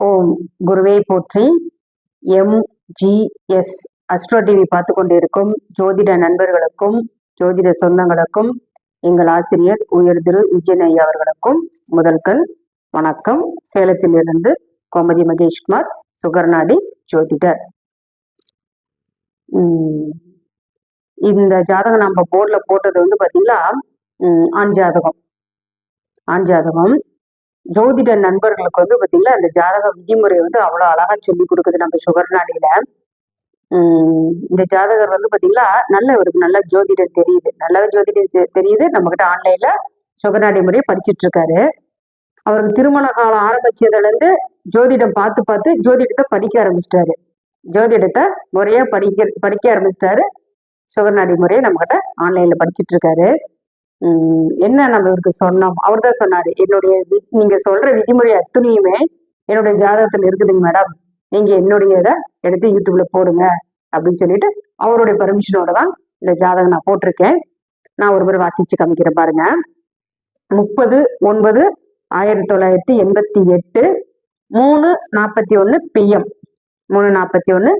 ஓம் குருவே போற்றி. MGS astro TV பார்த்து கொண்டிருக்கும் ஜோதிட நண்பர்களுக்கும் ஜோதிட சொந்தங்களுக்கும் எங்கள் ஆசிரியர் உயர் திரு விஜயன் ஐயா அவர்களுக்கும் முதல்கள் வணக்கம். சேலத்திலிருந்து கோமதி மகேஷ்குமார் சுகர்நாடி ஜோதிடர். இந்த ஜாதகம் நம்ம போர்டில் போட்டது வந்து பாத்தீங்களா? ஆண் ஜாதகம். ஆண் ஜாதகம். ஜோதிட நண்பர்களுக்கு வந்து பாத்தீங்களா அந்த ஜாதக விதிமுறை வந்து அவ்வளவு அழகா சொல்லி கொடுக்குது நம்ம சுகர் நாடியில. உம் இந்த ஜாதகர் வந்து பாத்தீங்களா நல்ல இவருக்கு நல்ல ஜோதிடம் தெரியுது. நல்ல ஜோதிடம் தெரியுது. நம்ம கிட்ட ஆன்லைன்ல சுகநாடி முறையை படிச்சுட்டு இருக்காரு அவருக்கு திருமண காலம் ஆரம்பிச்சதுல இருந்து ஜோதிடம் பார்த்து பார்த்து ஜோதிடத்தை படிக்க ஆரம்பிச்சிட்டாரு. ஜோதிடத்தை முறையா படிக்க படிக்க ஆரம்பிச்சிட்டாரு. சுகநாடி முறையை நம்ம கிட்ட ஆன்லைன்ல இருக்காரு என்ன நம்ம இவருக்கு சொன்னோம்? அவர் தான் சொன்னாரு என்னுடைய நீங்க சொல்ற விதிமுறை அத்துணையுமே என்னுடைய ஜாதகத்துல இருக்குதுங்க மேடம். நீங்க என்னுடைய இதை எடுத்து யூடியூப்ல போடுங்க அப்படின்னு சொல்லிட்டு அவருடைய பர்மிஷனோட தான் இந்த ஜாதகம் நான் போட்டிருக்கேன். நான் ஒரு முறை வாசிச்சு காமிக்கிறேன் பாருங்க. முப்பது ஒன்பது ஆயிரத்தி தொள்ளாயிரத்தி எண்பத்தி எட்டு மூணு நாற்பத்தி ஒன்று பிஎம் மூணு நாற்பத்தி ஒன்று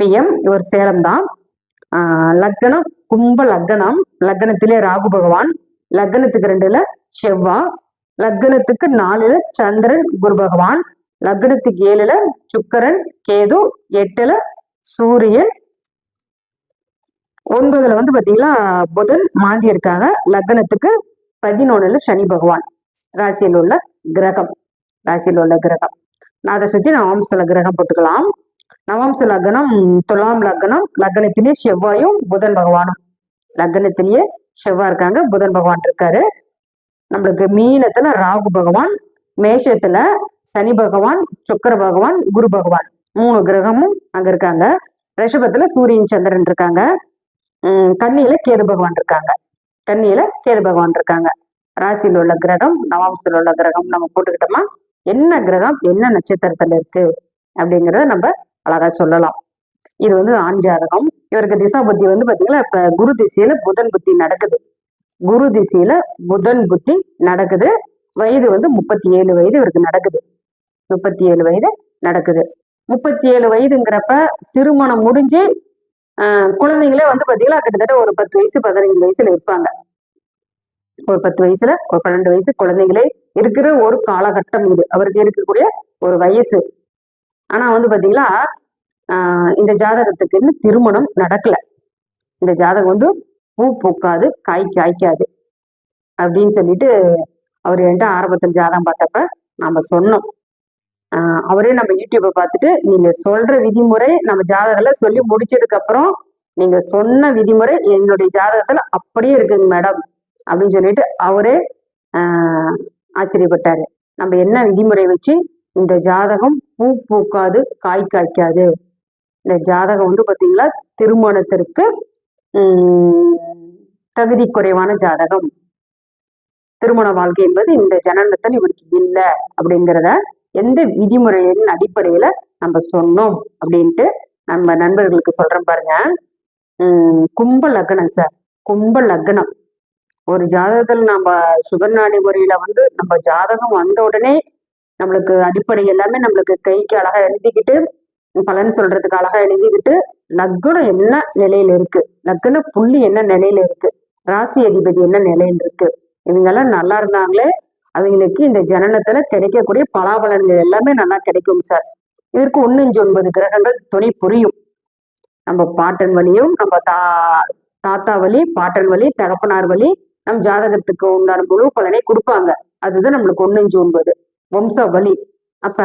பிஎம் இவர் சேலம் தான். லக்னம் கும்ப லக்னம். லக்னத்திலே ராகு பகவான். லக்னத்துக்கு ரெண்டுல செவ்வாய் லக்னத்துக்கு நாலுல சந்திரன் குரு பகவான். லக்னத்துக்கு ஏழுல சுக்கரன் கேது எட்டுல சூரியன். ஒன்பதுல வந்து பாத்தீங்கன்னா புதன் மாந்தி இருக்காங்க. லக்னத்துக்கு பதினொன்னுல சனி பகவான். ராசியில் உள்ள கிரகம். ராசியில் உள்ள கிரகம். நான் அதை சுத்தி நவம்சல கிரகம் போட்டுக்கலாம். நவம்ச லக்னம் துலாம் லக்னம் லக்னத்திலேயே செவ்வாயும் புதன் பகவானும். லக்னத்திலேயே செவ்வாய் இருக்காங்க புதன் பகவான் இருக்காரு. நம்மளுக்கு மீனத்துல ராகு பகவான் மேஷத்துல சனி பகவான் சுக்கர பகவான் குரு பகவான். மூணு கிரகமும் அங்க இருக்காங்க. ரிஷபத்துல சூரியன் சந்திரன் இருக்காங்க. உம் கேது பகவான் இருக்காங்க. கண்ணியில கேது பகவான் இருக்காங்க. ராசியில் உள்ள கிரகம் நவாம்சத்தில் உள்ள கிரகம் நம்ம போட்டுக்கிட்டோமா என்ன கிரகம் என்ன நட்சத்திரத்துல இருக்கு அப்படிங்கிறத நம்ம அழகா சொல்லலாம். இது வந்து ஆண் ஜாதகம். இவருக்கு திசா புத்தி வந்து பாத்தீங்கன்னா இப்ப குரு திசையில புதன் புத்தி நடக்குது. குரு திசையில புதன் புத்தி நடக்குது. வயது வந்து முப்பத்தி ஏழு வயது இவருக்கு நடக்குது. முப்பத்தி ஏழு வயது நடக்குது. முப்பத்தி ஏழு வயதுங்கிறப்ப திருமணம் முடிஞ்சு ஆஹ் குழந்தைங்களே வந்து பாத்தீங்கன்னா கிட்டத்தட்ட ஒரு பத்து வயசு பதினஞ்சு வயசுல இருப்பாங்க. ஒரு பத்து வயசுல ஒரு பன்னெண்டு வயசு குழந்தைங்களே இருக்கிற ஒரு காலகட்டம் இது. அவருக்கு இருக்கக்கூடிய ஒரு வயசு. ஆனா வந்து பாத்தீங்களா இந்த ஜாதகத்துக்கு இன்னும் திருமணம் நடக்கல. இந்த ஜாதகம் வந்து பூ பூக்காது காய் காய்க்காது அப்படின்னு சொல்லிட்டு அவர் என்கிட்ட ஆரம்பத்தில் ஜாதகம் பார்த்தப்ப நாம சொன்னோம். அவரே நம்ம யூடியூப்பை பார்த்துட்டு நீங்க சொல்ற விதிமுறை நம்ம ஜாதகத்துல சொல்லி முடிச்சதுக்கு அப்புறம் நீங்க சொன்ன விதிமுறை என்னுடைய ஜாதகத்துல அப்படியே இருக்குங்க மேடம் அப்படின்னு சொல்லிட்டு அவரே ஆச்சரியப்பட்டாரு. நம்ம என்ன விதிமுறை வச்சு இந்த ஜாதகம் பூ பூக்காது காய் காய்க்காது இந்த ஜாதகம் வந்து பார்த்தீங்களா திருமணத்திற்கு தகுதி குறைவான ஜாதகம். திருமண வாழ்க்கை என்பது இந்த ஜனனத்தில் இவருக்கு இல்லை அப்படிங்கிறத எந்த விதிமுறையின் அடிப்படையில நம்ம சொன்னோம் அப்படின்ட்டு நம்ம நண்பர்களுக்கு சொல்றேன் பாருங்க. கும்ப லக்னம் சார் கும்ப லக்னம். ஒரு ஜாதகத்தில் நம்ம சுகர்நாடி முறையில வந்து நம்ம ஜாதகம் வந்த உடனே நம்மளுக்கு அடிப்படை எல்லாமே நம்மளுக்கு கைக்கு அழகா எழுதிக்கிட்டு பலன் சொல்றதுக்கு அழகா எழுதிவிட்டு லக்னம் என்ன நிலையில இருக்கு? லக்ன புள்ளி என்ன நிலையில இருக்கு? ராசி அதிபதி என்ன நிலையில இருக்கு? இவங்கெல்லாம் நல்லா இருந்தாங்களே அவங்களுக்கு இந்த ஜனனத்துல கிடைக்கக்கூடிய பலாபலன்கள் எல்லாமே நல்லா கிடைக்கும் சார். இதற்கு ஒன்னஞ்சு ஒன்பது கிரகங்கள் துணை புரியும். நம்ம பாட்டன் வழியும் நம்ம தா தாத்தா வழி பாட்டன் வழி தகப்பனார் வழி நம் ஜாதகத்துக்கு உண்டான முழு பலனை கொடுப்பாங்க. அதுதான் நம்மளுக்கு ஒன்னஞ்சு ஒன்பது. வம்ச வழி அப்ப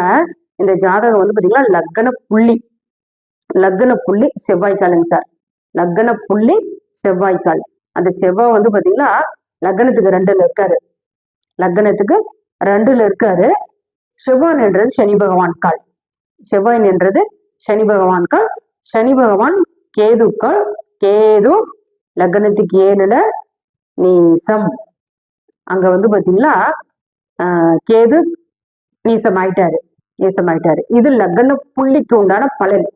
இந்த ஜாதகம் வந்து பாத்தீங்கன்னா லக்ன புள்ளி லக்ன புள்ளி செவ்வாய்க்காலுங்க சார். லக்ன புள்ளி செவ்வாய்க்கால். அந்த செவ்வாய் வந்து பாத்தீங்கன்னா லக்னத்துக்கு ரெண்டுல இருக்காரு. லக்னத்துக்கு ரெண்டுல இருக்காரு. செவ்வாய் என்றது சனி பகவான் கால். செவ்வாய் என்றது சனி பகவான் கால். சனி பகவான் கேது கால். கேது லக்னத்துக்கு ஏழுல நீசம். அங்க வந்து பாத்தீங்களா கேது நீசம் ஆயிட்டாரு நேசமாயிட்டாரு இது லக்ன புள்ளிக்கு உண்டான பலன்.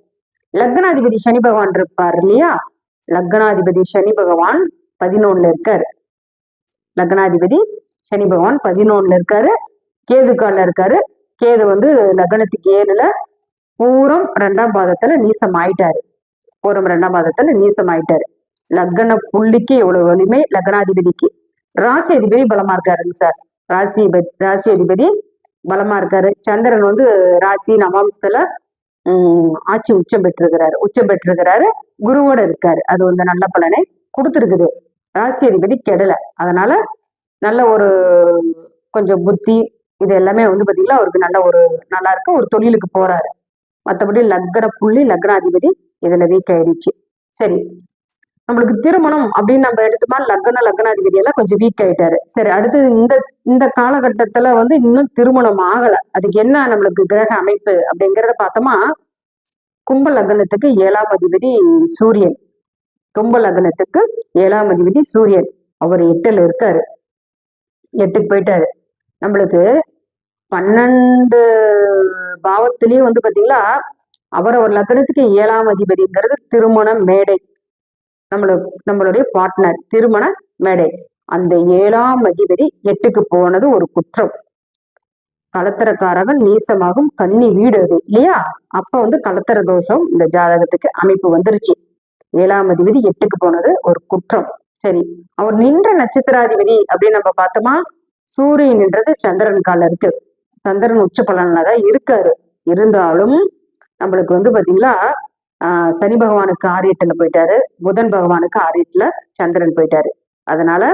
லக்னாதிபதி சனி பகவான் இருப்பார் இல்லையா? லக்னாதிபதி சனி பகவான் பதினொன்னுல இருக்காரு. லக்னாதிபதி சனி பகவான் பதினொன்னுல இருக்காரு. கேது கால இருக்காரு. கேது வந்து லக்னத்துக்கு ஏழுல பூரம் ரெண்டாம் பாதத்துல நீசம் ஆயிட்டாரு பூரம் ரெண்டாம் பாதத்துல நீசம் ஆயிட்டாரு லக்ன புள்ளிக்கு எவ்வளவு வலிமை? லக்னாதிபதிக்கு. ராசி அதிபதி பலமா இருக்காருங்க சார். ராசி ராசி அதிபதி பலமா இருக்காரு. சந்திரன் வந்து ராசி நவாம்சத்துல ஆட்சி உச்சம் பெற்றிருக்கிறாரு. உச்சம் பெற்றிருக்கிறாரு. குருவோட இருக்காரு. அது வந்து நல்ல பலனை கொடுத்துருக்குது. ராசி அதிபதி கெடல. அதனால நல்ல ஒரு கொஞ்சம் புத்தி இது எல்லாமே வந்து பாத்தீங்கன்னா அவருக்கு நல்ல ஒரு நல்லா இருக்கு. ஒரு தொழிலுக்கு போறாரு. மற்றபடி லக்ன புள்ளி லக்னாதிபதி இதுல வீக் ஆயிடுச்சு. சரி. நம்மளுக்கு திருமணம் அப்படின்னு நம்ம எடுத்துமா லக்ன லக்னாதிபதி எல்லாம் கொஞ்சம் வீக் ஆயிட்டாரு. சரி அடுத்து இந்த இந்த காலகட்டத்துல வந்து இன்னும் திருமணம் ஆகல. அதுக்கு என்ன நம்மளுக்கு கிரக அமைப்பு அப்படிங்கறத பார்த்தோமா? கும்ப லக்னத்துக்கு ஏழாம் அதிபதி சூரியன். கும்ப லக்னத்துக்கு ஏழாம் அதிபதி சூரியன். அவர் எட்டுல இருக்காரு. எட்டுக்கு போயிட்டாரு. நம்மளுக்கு பன்னெண்டு பாவத்திலயும் வந்து பாத்தீங்களா? அவரவர் லக்னத்துக்கு ஏழாம் அதிபதிங்கிறது திருமணம் மேடை. நம்மளோட நம்மளுடைய பார்ட்னர் திருமண மேடை. அந்த ஏழாம் அதிபதி எட்டுக்கு போனது ஒரு குற்றம். கலத்தரக்காரகன் நீசமாகும் கன்னி வீடு அது இல்லையா? அப்ப வந்து கலத்தர தோஷம் இந்த ஜாதகத்துக்கு அமைப்பு வந்துருச்சு. ஏழாம் அதிபதி எட்டுக்கு போனது ஒரு குற்றம். சரி அவர் நின்ற நட்சத்திராதிபதி அப்படின்னு நம்ம பார்த்தோமா? சூரியன் நின்றது சந்திரன் கால இருக்கு. சந்திரன் உச்ச பலன்ல தான் இருக்காரு. இருந்தாலும் நம்மளுக்கு வந்து பாத்தீங்களா சனி பகவானுக்கு ஆரியத்துல போயிட்டாரு. புதன் பகவானுக்கு ஆரியத்துல சந்திரன் போயிட்டாரு. அதனால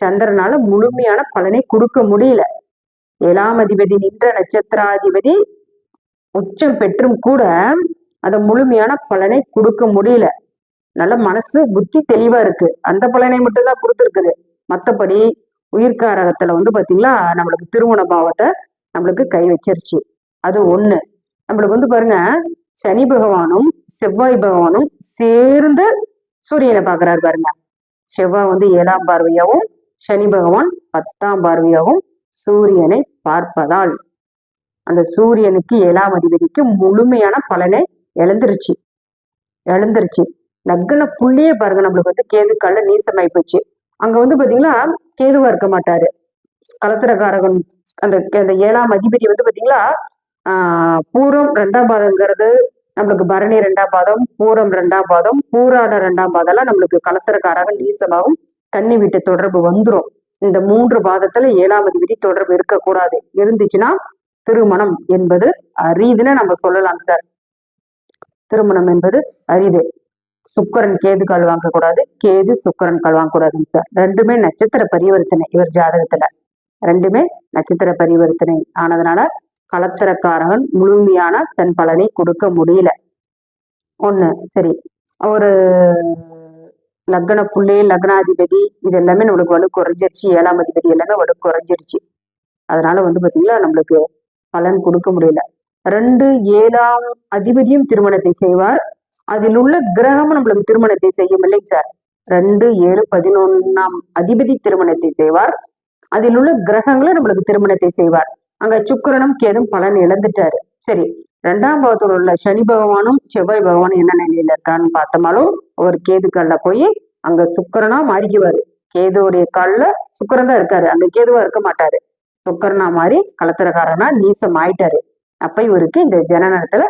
சந்திரனால முழுமையான பலனை கொடுக்க முடியல. ஏழாம் அதிபதி நின்ற நட்சத்திராதிபதி உச்சம் பெற்றும் கூட அதை முழுமையான பலனை கொடுக்க முடியல. நல்ல மனசு புத்தி தெளிவா இருக்கு. அந்த பலனை மட்டும்தான் கொடுத்துருக்குது. மத்தபடி உயிர்காரகத்துல வந்து பாத்தீங்களா நம்மளுக்கு திருமண பாவத்தை நம்மளுக்கு கை வச்சிருச்சு. அது ஒண்ணு. நம்மளுக்கு வந்து பாருங்க சனி பகவானும் செவ்வாய் பகவானும் சேர்ந்து சூரியனை பார்க்கறாரு பாருங்க. செவ்வாய் வந்து ஏழாம் பார்வையாகவும் சனி பகவான் பத்தாம் பார்வையாகவும் சூரியனை பார்ப்பதால் அந்த சூரியனுக்கு ஏழாம் அதிபதிக்கு முழுமையான பலனை இழந்துருச்சு. இழந்துருச்சு. லக்ன புள்ளியே பாருங்க நம்மளுக்கு வந்து கேது நீசமாயி போச்சு. அங்க வந்து பாத்தீங்கன்னா கேதுவா இருக்க மாட்டாரு. கலத்திரக்காரகன் அந்த அந்த ஏழாம் அதிபதி வந்து பாத்தீங்களா ஆஹ் பூரம் ரெண்டாம் பாதங்கிறது நம்மளுக்கு பரணி ரெண்டாம் பாதம் பூரம் ரெண்டாம் பாதம் பூராட ரெண்டாம் பாதம்லாம் நம்மளுக்கு கலத்திரக்காரகன் நீசமாகும் தண்ணி வீட்டு தொடர்பு வந்துரும். இந்த மூன்று பாதத்துல ஏழாவது விதி தொடர்பு இருக்கக்கூடாது. இருந்துச்சுன்னா திருமணம் என்பது அரிதுன்னு நம்ம சொல்லலாம் சார். திருமணம் என்பது அரிது. சுக்கரன் கேது கால் வாங்கக்கூடாது கேது சுக்கரன் கால் வாங்கக்கூடாதுங்க சார். ரெண்டுமே நட்சத்திர பரிவர்த்தனை இவர் ஜாதகத்துல. ரெண்டுமே நட்சத்திர பரிவர்த்தனை ஆனதுனால கலத்திரக்காரகன் முழுமையான தன் பலனை கொடுக்க முடியல. ஒண்ணு சரி. ஒரு லக்ன புள்ளி லக்னாதிபதி இது எல்லாமே நம்மளுக்கு வலு குறைஞ்சிருச்சு. ஏழாம் அதிபதி எல்லாமே வலு குறைஞ்சிருச்சு. அதனால வந்து பாத்தீங்கன்னா நம்மளுக்கு பலன் கொடுக்க முடியல. ரெண்டு ஏழாம் அதிபதியும் திருமணத்தை செய்வார். அதில் உள்ள கிரகமும் நம்மளுக்கு திருமணத்தை செய்யும் இல்லைங்க சார். ரெண்டு ஏழு பதினொன்னாம் அதிபதி திருமணத்தை செய்வார். அதில் உள்ள கிரகங்களும் நம்மளுக்கு திருமணத்தை செய்வார். அங்க சுக்கரனும் கேதும் பலன் இழந்துட்டாரு. சரி ரெண்டாம் பாவத்தில் உள்ள சனி பகவானும் செவ்வாய் பகவானும் என்ன நிலையில இருக்கான்னு பார்த்தோமாலும் அவர் கேது கல்ல போய் அங்க சுக்கரனா மாறிக்குவாரு. கேதுவுடைய கால்ல சுக்கரன் தான் இருக்காரு. அங்க கேதுவா இருக்க மாட்டாரு. சுக்கரனா மாறி கலத்திரக்காரனா நீசம் ஆயிட்டாரு. அப்ப இவருக்கு இந்த ஜனநத்துல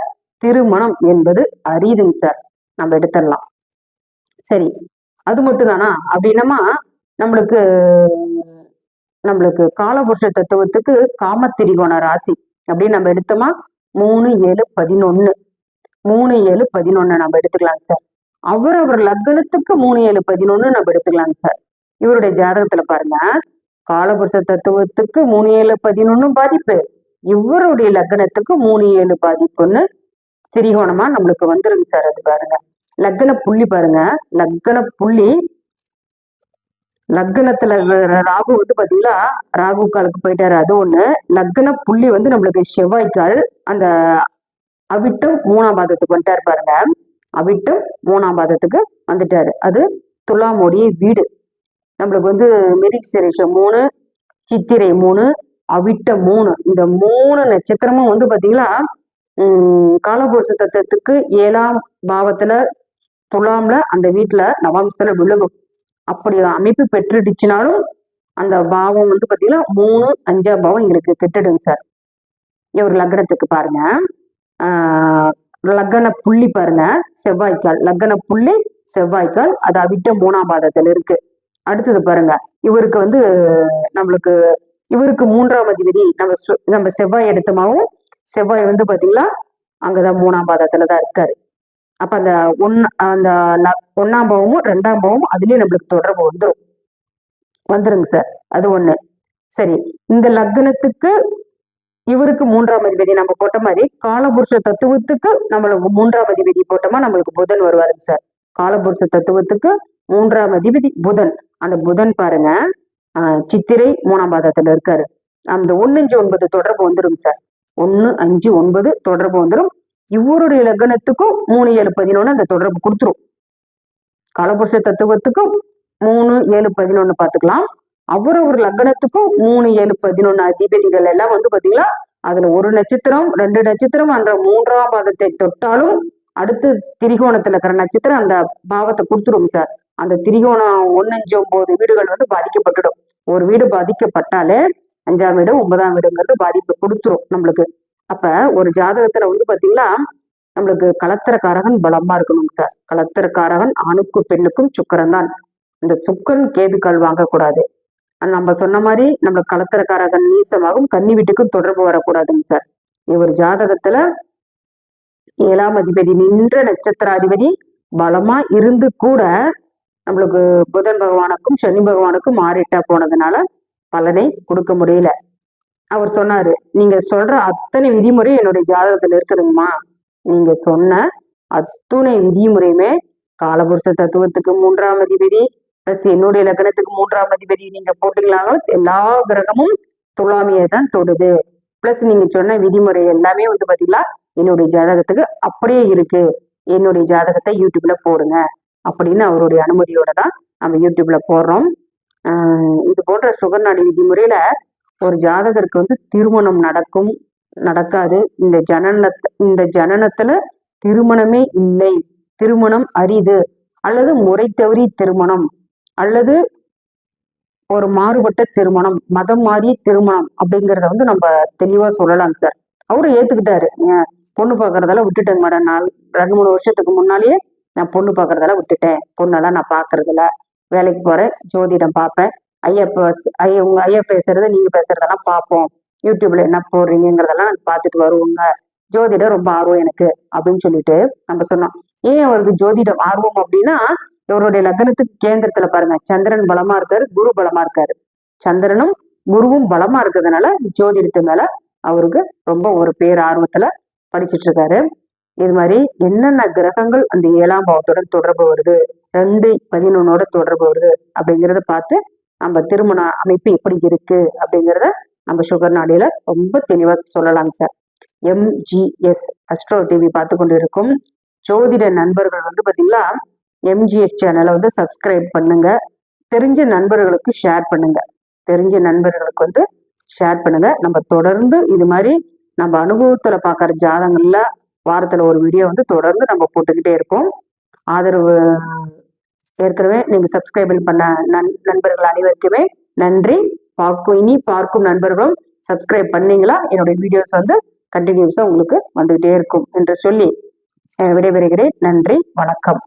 திருமணம் என்பது அரியுதுங்க சார். நம்ம எடுத்துடலாம். சரி அது மட்டும் தானா? அப்படின்னமா நம்மளுக்கு நம்மளுக்கு காலபுருஷ தத்துவத்துக்கு காமத்திரிகோண ராசி அப்படின்னு நம்ம எடுத்தோமா? மூணு ஏழு பதினொன்னு. மூணு ஏழு பதினொன்னு நம்ம எடுத்துக்கலாம் சார். அவர் அவர் லக்னத்துக்கு மூணு ஏழு பதினொன்னு நம்ம எடுத்துக்கலாம் சார். இவருடைய ஜாதகத்துல பாருங்க. காலபுருஷ தத்துவத்துக்கு மூணு ஏழு பதினொன்னு பாதிப்பு. இவருடைய லக்னத்துக்கு மூணு ஏழு பாதிப்புன்னு திரிகோணமா நம்மளுக்கு வந்துருங்க சார் அது பாருங்க. லக்ன புள்ளி பாருங்க. லக்ன புள்ளி லக்னத்துல ராகு வந்து பாத்தீங்கன்னா ராகு காலுக்கு போயிட்டாரு. அது ஒண்ணு. லக்ன புள்ளி வந்து நம்மளுக்கு செவ்வாய்க்கால் அந்த அவிட்டம் மூணாம் பாதத்துக்கு வந்துட்டாரு பாருங்க. அவிட்டம் மூணாம் பாதத்துக்கு வந்துட்டாரு. அது துலாமுடைய வீடு. நம்மளுக்கு வந்து மிரிக் சிரேஷம் மூணு சித்திரை மூணு அவிட்டம் மூணு. இந்த மூணு நட்சத்திரமும் வந்து பாத்தீங்கன்னா உம் காலபுருஷ தத்துவத்துக்கு ஏழாம் பாவத்துல துலாம்ல அந்த வீட்டுல நவாம்சத்துல விழுகும். அப்படி அமைப்பு பெற்றுடுச்சுனாலும் அந்த பாவம் வந்து பார்த்தீங்கன்னா மூணு அஞ்சாம் பாவம் எங்களுக்கு கெட்டுடுங்க சார். இவர் லக்னத்துக்கு பாருங்க. லக்ன புள்ளி பாருங்க. செவ்வாய்க்கால். லக்ன புள்ளி செவ்வாய்க்கால். அது அவிட்ட மூணாம் பாதத்தில் இருக்கு. அடுத்தது பாருங்க. இவருக்கு வந்து நம்மளுக்கு இவருக்கு மூன்றாம் அதிபதி. நம்ம சு- நம்ம செவ்வாய் எடுத்தமாவும் செவ்வாய் வந்து பாத்தீங்களா அங்கதான் மூணாம் பாதத்துல தான் இருக்காரு. அப்ப அந்த ஒன்னு அந்த ஒன்னாம் பாவமும் ரெண்டாம் பாவமும் அதுலயும் நம்மளுக்கு தொடர்பு வந்துடும் வந்துருங்க சார். அது ஒண்ணு. சரி. இந்த லக்னத்துக்கு இவருக்கு மூன்றாம் அதிபதி நம்ம போட்ட மாதிரி காலபுருஷ தத்துவத்துக்கு நம்மளுக்கு மூன்றாம் அதிபதி போட்டோமா நம்மளுக்கு புதன் வருவாருங்க சார். காலபுருஷ தத்துவத்துக்கு மூன்றாம் அதிபதி புதன். அந்த புதன் பாருங்க. சித்திரை மூணாம் பாதத்துல இருக்காரு. அந்த ஒன்னு அஞ்சு ஒன்பது தொடர்பு வந்துடும் சார். ஒன்னு அஞ்சு ஒன்பது தொடர்பு வந்துடும் இவருடைய லக்னத்துக்கும் மூணு ஏழு பதினொன்னு அந்த தொடர்பு கொடுத்துரும். காலபுருஷ தத்துவத்துக்கும் மூணு ஏழு பதினொன்னு பாத்துக்கலாம் அவரவர் லக்னத்துக்கும் மூணு ஏழு பதினொன்னு அதிபதிகள் எல்லாம் வந்து பாத்தீங்களா அதுல ஒரு நட்சத்திரம் ரெண்டு நட்சத்திரம் அந்த மூன்றாம் பாதத்தை தொட்டாலும் அடுத்து திரிகோணத்துல இருக்கிற நட்சத்திரம் அந்த பாவத்தை கொடுத்துரும் சார். அந்த திரிகோணம் ஒன்னஞ்சு ஒன்பது வீடுகள் வந்து பாதிக்கப்பட்டுடும். ஒரு வீடு பாதிக்கப்பட்டாலே அஞ்சாம் வீடு ஒன்பதாம் வீடுங்கிறது பாதிப்பு கொடுத்துரும் நம்மளுக்கு. அப்ப ஒரு ஜாதகத்துல வந்து பாத்தீங்கன்னா நம்மளுக்கு கலத்திரக்காரகன் பலமா இருக்கணும் சார். கலத்திரக்காரகன் ஆணுக்கும் பெண்ணுக்கும் சுக்கரன் தான் இந்த சுக்கரன் கேதுக்கள் வாங்கக்கூடாது. நம்ம சொன்ன மாதிரி நம்மளுக்கு கலத்திரக்காரகன் நீசமாகும் கன்னி வீட்டுக்கும் தொடர்பு வரக்கூடாதுங்க சார். இவர் ஜாதகத்துல ஏழாம் அதிபதி நின்ற நட்சத்திராதிபதி பலமா இருந்து கூட நம்மளுக்கு புதன் பகவானுக்கும் சனி பகவானுக்கும் மாறிட்டா போனதுனால பலனை கொடுக்க முடியல. அவர் சொன்னாரு நீங்க சொல்ற அத்தனை விதிமுறை என்னுடைய ஜாதகத்துல இருக்குதுங்கம்மா. நீங்க சொன்ன அத்துணை விதிமுறையுமே காலபுருஷ தத்துவத்துக்கு மூன்றாம் அதிபதி பிளஸ் என்னுடைய லக்னத்துக்கு மூன்றாம் அதிபதி நீங்க போட்டீங்களாலும் எல்லா கிரகமும் துலாமியை தான் தொடுது. பிளஸ் நீங்க சொன்ன விதிமுறை எல்லாமே வந்து பாத்தீங்களா என்னுடைய ஜாதகத்துக்கு அப்படியே இருக்கு. என்னுடைய ஜாதகத்தை யூடியூப்ல போடுங்க. அப்படின்னு அவருடைய அனுமதியோட தான் நம்ம யூடியூப்ல போடுறோம். இது போன்ற சுகநாடி விதிமுறையில ஒரு ஜாதகருக்கு வந்து திருமணம் நடக்கும் நடக்காது. இந்த ஜனன இந்த ஜனனத்துல திருமணமே இல்லை. திருமணம் அரிது. அல்லது முறை தவறி திருமணம். அல்லது ஒரு மாறுபட்ட திருமணம் மதம் மாறிய திருமணம் அப்படிங்கிறத வந்து நம்ம தெளிவா சொல்லலாம் சார். அவரும் ஏத்துக்கிட்டாரு. பொண்ணு பார்க்கறதெல்லாம் விட்டுட்டேங்க மேடம். நான் ரெண்டு மூணு வருஷத்துக்கு முன்னாலேயே நான் பொண்ணு பார்க்கறதால விட்டுட்டேன். பொண்ணெல்லாம் நான் பார்க்கறது வேலைக்கு போறேன். ஜோதிடம் பார்ப்பேன். ஐயா ஐய ஐயா உங்க ஐயா பேசுறத நீங்க பேசுறதெல்லாம் பார்ப்போம். யூடியூப்ல என்ன போடுறீங்கிறதெல்லாம் பார்த்துட்டு வருவோங்க. ஜோதிடம் ரொம்ப ஆர்வம் எனக்கு அப்படின்னு சொல்லிட்டு நம்ம சொன்னோம். ஏன் அவருக்கு ஜோதிடம் ஆர்வம் அப்படின்னா இவருடைய லக்னத்துக்கு கேந்திரத்துல பாருங்க சந்திரன் பலமா இருக்காரு குரு பலமா இருக்காரு. சந்திரனும் குருவும் பலமா இருக்கிறதுனால ஜோதிடத்து மேல அவருக்கு ரொம்ப ஒரு பேர் ஆர்வத்துல படிச்சிட்டு இருக்காரு. இது மாதிரி என்னென்ன கிரகங்கள் அந்த ஏழாம் பாவத்துடன் தொடர்பு வருது ரெண்டு பதினொன்னோட தொடர்பு வருது அப்படிங்கிறத பார்த்து நம்ம திருமண அமைப்பு எப்படி இருக்கு அப்படிங்கிறத நம்ம சுகர் நாடியில ரொம்ப தெளிவாக சொல்லலாங்க சார் எம்ஜிஎஸ் அஸ்ட்ரோ டிவி பார்த்து கொண்டு இருக்கும் ஜோதிட நண்பர்கள் வந்து பார்த்தீங்கன்னா எம்ஜிஎஸ் சேனலை வந்து சப்ஸ்கிரைப் பண்ணுங்க. தெரிஞ்ச நண்பர்களுக்கு ஷேர் பண்ணுங்க. தெரிஞ்ச நண்பர்களுக்கு வந்து ஷேர் பண்ணுங்க. நம்ம தொடர்ந்து இது மாதிரி நம்ம அனுபவத்துல பார்க்குற ஜாதகங்கள்ல வாரத்துல ஒரு வீடியோ வந்து தொடர்ந்து நம்ம போட்டுக்கிட்டே இருப்போம். ஆதரவு ஏற்கனவே நீங்க சப்ஸ்கிரைபிள் பண்ண நண் நண்பர்கள் அனைவருக்குமே நன்றி. பார்க்கும் இனி பார்க்கும் நண்பர்களும் சப்ஸ்கிரைப் பண்ணீங்களா? என்னுடைய வீடியோஸ் வந்து கண்டினியூஸா உங்களுக்கு வந்துகிட்டே இருக்கும் என்று சொல்லி விடைபெறுகிறேன். நன்றி வணக்கம்.